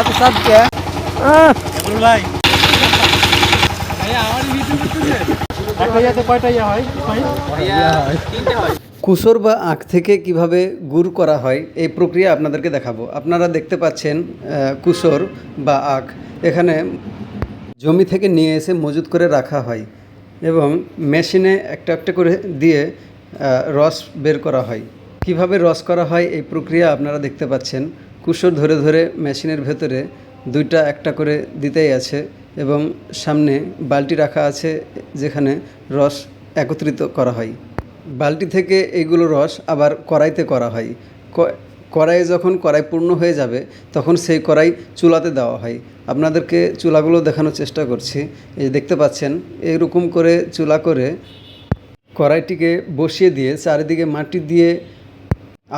এত সাদ কে? ভাই? কুসর বা আখ থেকে কীভাবে গুড় করা হয় এই প্রক্রিয়া আপনাদেরকে দেখাবো। আপনারা দেখতে পাচ্ছেন কুসর বা আখ এখানে জমি থেকে নিয়ে এসে মজুত করে রাখা হয় এবং মেশিনে একটা একটা করে দিয়ে রস বের করা হয়। কীভাবে রস করা হয় এই প্রক্রিয়া আপনারা দেখতে পাচ্ছেন। কুসর ধরে ধরে মেশিনের ভেতরে দুইটা একটা করে দিতেই আছে এবং সামনে বালতি রাখা আছে যেখানে রস একত্রিত করা হয়। বালতি থেকে এইগুলো রস আবার কড়াইতে করা হয়। কড়াইয়ে যখন কড়াই পূর্ণ হয়ে যাবে, তখন সেই কড়াই চুলাতে দেওয়া হয়। আপনাদেরকে চুলাগুলো দেখানোর চেষ্টা করছি। এই দেখতে পাচ্ছেন, এরকম করে চুলা করে কড়াইটিকে বসিয়ে দিয়ে চারিদিকে মাটি দিয়ে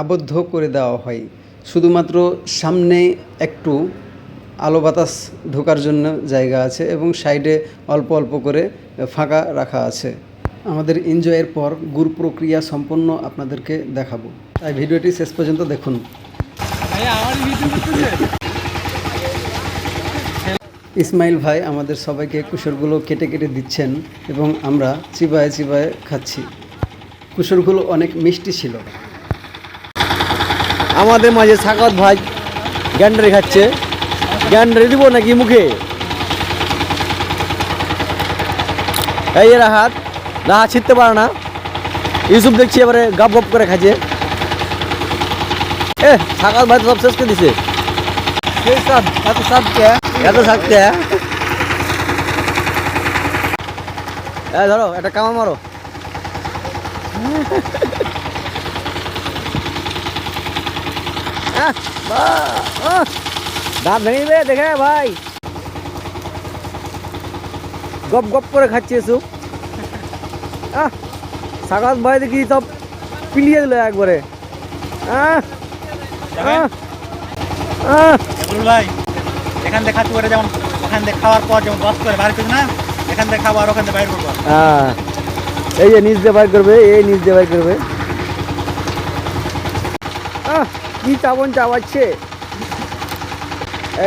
আবদ্ধ করে দেওয়া হয়। শুধুমাত্র সামনে একটু আলো বাতাস ঢোকার জন্য জায়গা আছে এবং সাইডে অল্প অল্প করে ফাঁকা রাখা আছে। আমাদের এনজয়ের পর গুড় প্রক্রিয়া সম্পন্ন আপনাদেরকে দেখাবো। তাই ভিডিওটি শেষ পর্যন্ত দেখুন। ইসমাইল ভাই আমাদের সবাইকে কুসরগুলো কেটে কেটে দিচ্ছেন এবং আমরা চিবায়ে চিবায়ে খাচ্ছি। কুসরগুলো অনেক মিষ্টি ছিল। আমাদের মাঝে সাকাত ভাই গ্যান্ডারি খাচ্ছে। গ্যান্ডারি দিব নাকি মুখে? এই এরা হাত না হাত ছিটতে পারে না। ইউসুফ দেখছি এবারে গাপ গপ করে খাচ্ছে। এ সাকাত ভাই তো সব শেষ করে দিছে। এত সাদ কে? এত ধরো একটা কামা মারো আহ, বাহ, আহ, দাঁত ভেঙে দেখে ভাই। গপ গপ করে খাচ্ছে এসব আহ ভাই দেখি সব পিলিয়ে দিল একবারে। আহ, ভাই এখান থেকে খাচ্ছি করে যেমন ওখান থেকে খাওয়ার পর যেমন বস করে বাইরে না এখান থেকে খাব আর ওখান থেকে বাইরে করব। হ্যাঁ এই যে নিজ দিয়ে বাইর করবে এই নিজ দিয়ে বাইর করবে আহ, কি চাবন চাবাচ্ছে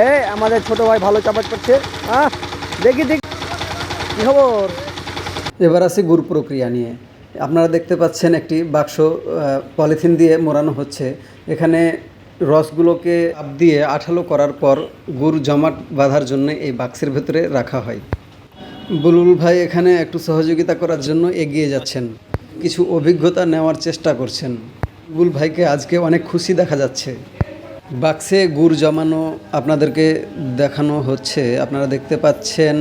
এ আমাদের ছোট ভাই ভালো চাপাচ করছে। আহ, দেখি দেখি। কি খবর? এবার আসি গুড় প্রক্রিয়া নিয়ে। আপনারা দেখতে পাচ্ছেন একটি বাক্স পলিথিন দিয়ে মোড়ানো হচ্ছে। এখানে রসগুলোকে আপ দিয়ে আঠালো করার পর গুড় জমাট বাঁধার জন্য এই বাক্সের ভেতরে রাখা হয়। বুলবুল ভাই এখানে একটু সহযোগিতা করার জন্য এগিয়ে যাচ্ছেন। কিছু অভিজ্ঞতা নেওয়ার চেষ্টা করছেন। বুলবুল ভাইকে আজকে অনেক খুশি দেখা যাচ্ছে। বাক্সে গুড় জমানো আপনাদেরকে দেখানো হচ্ছে। আপনারা দেখতে পাচ্ছেন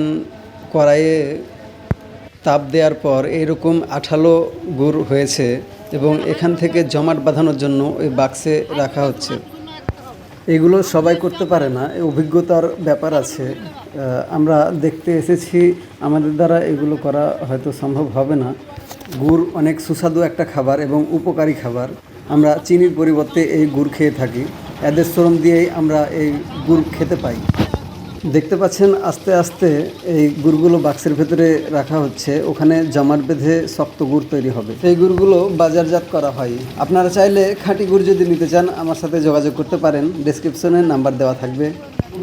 কড়াইয়ে তাপ দেওয়ার পর এইরকম আঠালো গুড় হয়েছে এবং এখান থেকে জমাট বাঁধানোর জন্য ওই বাক্সে রাখা হচ্ছে। এগুলো সবাই করতে পারে না অভিজ্ঞতার ব্যাপার আছে। আমরা দেখতে এসেছি, আমাদের দ্বারা এগুলো করা হয়তো সম্ভব হবে না। গুড় অনেক সুস্বাদু একটা খাবার এবং উপকারী খাবার। আমরা চিনির পরিবর্তে এই গুড় খেয়ে থাকি। এদের শ্রম দিয়েই আমরা এই গুড় খেতে পাই। দেখতে পাচ্ছেন, আস্তে আস্তে এই গুড়গুলো বাক্সের ভেতরে রাখা হচ্ছে। ওখানে জমাট বেঁধে শক্ত গুড় তৈরি হবে। সেই গুড়গুলো বাজারজাত করা হয়। আপনারা চাইলে খাঁটি গুড় যদি নিতে চান, আমার সাথে যোগাযোগ করতে পারেন। ডেসক্রিপশনে নাম্বার দেওয়া থাকবে।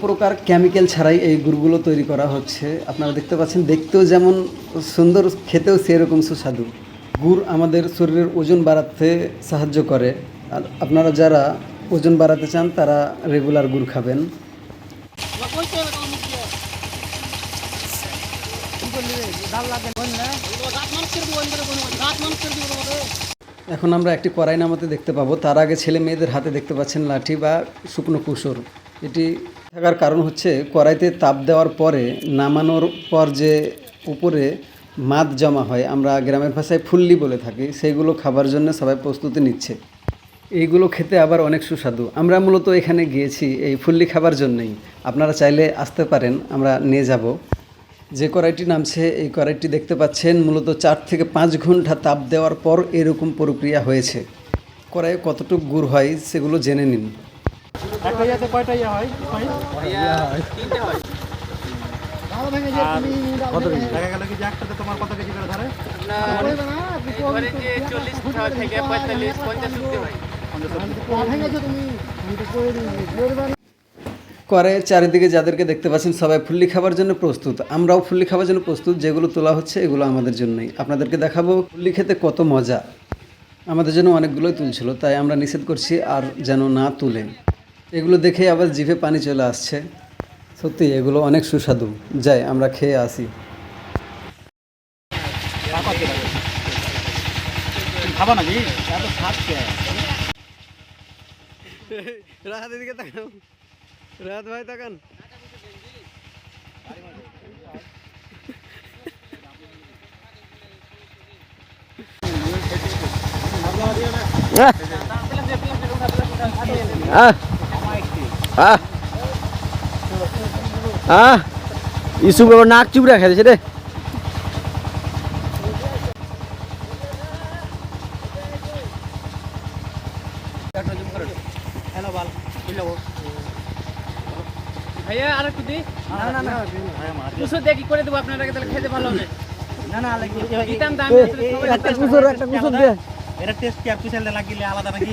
প্রকার কেমিক্যাল ছাড়াই এই গুড়গুলো তৈরি করা হচ্ছে। আপনারা দেখতে পাচ্ছেন, দেখতেও যেমন সুন্দর, খেতেও সেরকম সুস্বাদু। গুড় আমাদের শরীরের ওজন বাড়াতে সাহায্য করে। আর আপনারা যারা ওজন বাড়াতে চান, তারা রেগুলার গুড় খাবেন। এখন আমরা একটি কড়াই নামাতে দেখতে পাবো। তার আগে ছেলে মেয়েদের হাতে দেখতে পাচ্ছেন লাঠি বা শুকনো কুসর এটি থাকার কারণ হচ্ছে, কড়াইতে তাপ দেওয়ার পরে নামানোর পর যে উপরে মাদ জমা হয় আমরা গ্রামের ভাষায় ফুল্লি বলে থাকি সেইগুলো খাবার জন্য সবাই প্রস্তুতি নিচ্ছে। এইগুলো খেতে আবার অনেক সুস্বাদু। আমরা মূলত এখানে গিয়েছি এই ফুল্লি খাবার জন্যই। আপনারা চাইলে আসতে পারেন আমরা নিয়ে যাব। যে কড়াইটি নামছে এই কড়াইটি দেখতে পাচ্ছেন মূলত চার থেকে পাঁচ ঘণ্টা তাপ দেওয়ার পর এরকম প্রক্রিয়া হয়েছে। কড়াইয়ে কতটুকু গুড় হয় সেগুলো জেনে নিন। কত করে ধরে করে চারিদিকে যাদেরকে দেখতে পাচ্ছেন সবাই ফুল্লি খাবার জন্য প্রস্তুত। আমরাও ফুল্লি খাবার জন্য প্রস্তুত যেগুলো তোলা হচ্ছে এগুলো আমাদের জন্যই। আপনাদেরকে দেখাবো ফুল্লি খেতে কত মজা। আমাদের জন্য অনেকগুলোই তুলছিল তাই আমরা নিষেধ করছি আর যেন না তুলে। এগুলো দেখে আবার জিভে পানি চলে আসছে। সত্যি এগুলো অনেক সুস্বাদু। যাই আমরা খেয়ে আসি। খাবা নাকি? এত খাচ্ছে রাহাত এদিকে তাকান। রাহাত ভাই তাকান। নাক চুপড়ে খেয়েছে রে। ভাইয়া আর একটু দিই না না না। দুশো দিয়ে কি করে দেবো? আপনারা তাহলে খেতে ভালো হবে। না না দিতাম দাম একটা কুসুর একটা কুসুর দে। এটা টেস্ট কি আর পিছালে লাগিলে আলাদা নাকি?